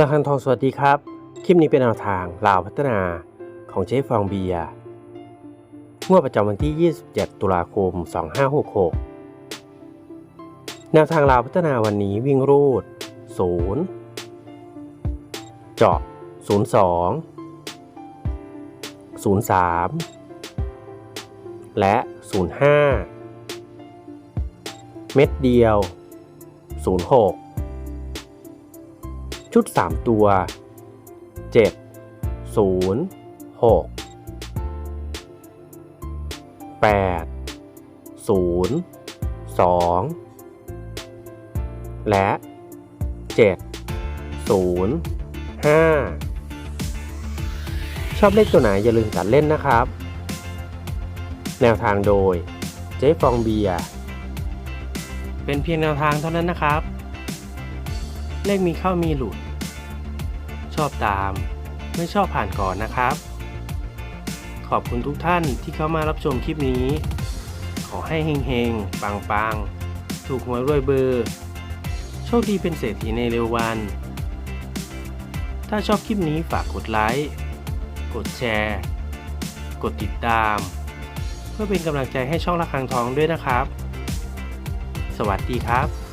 ระคังทองสวัสดีครับ คลิปนี้เป็นแนวทางลาวพัฒนาของเจ๊ฟองเบียร์งวดประจำวันที่ 27 ตุลาคม 2566 แนวทางลาวพัฒนาวันนี้วิ่งรูด 0 เจาะ 02 03 และ 05 เม็ดเดียว 06 ชุด 3 ตัว 7 0 6 8 0 2 และ 7 0 5 ชอบเลขตัวไหนอย่าลืมตัดเล่นนะครับ แนวทางโดยเจ๊ฟองเบียร์เป็นเพียงแนวทางเท่านั้นนะครับ เลขมีเข้ามีหลุด ชอบตาม ไม่ชอบผ่านก่อนนะครับ ขอบคุณทุกท่านที่เข้ามารับชมคลิปนี้ ขอให้เฮงๆ ปังๆ ถูกหวยรวยเบอร์ โชคดีเป็นเศรษฐีในเร็ววัน ถ้าชอบคลิปนี้ฝากกดไลค์ กดแชร์ กดติดตาม เพื่อเป็นกำลังใจให้ช่องระฆังทองด้วยนะครับ สวัสดีครับ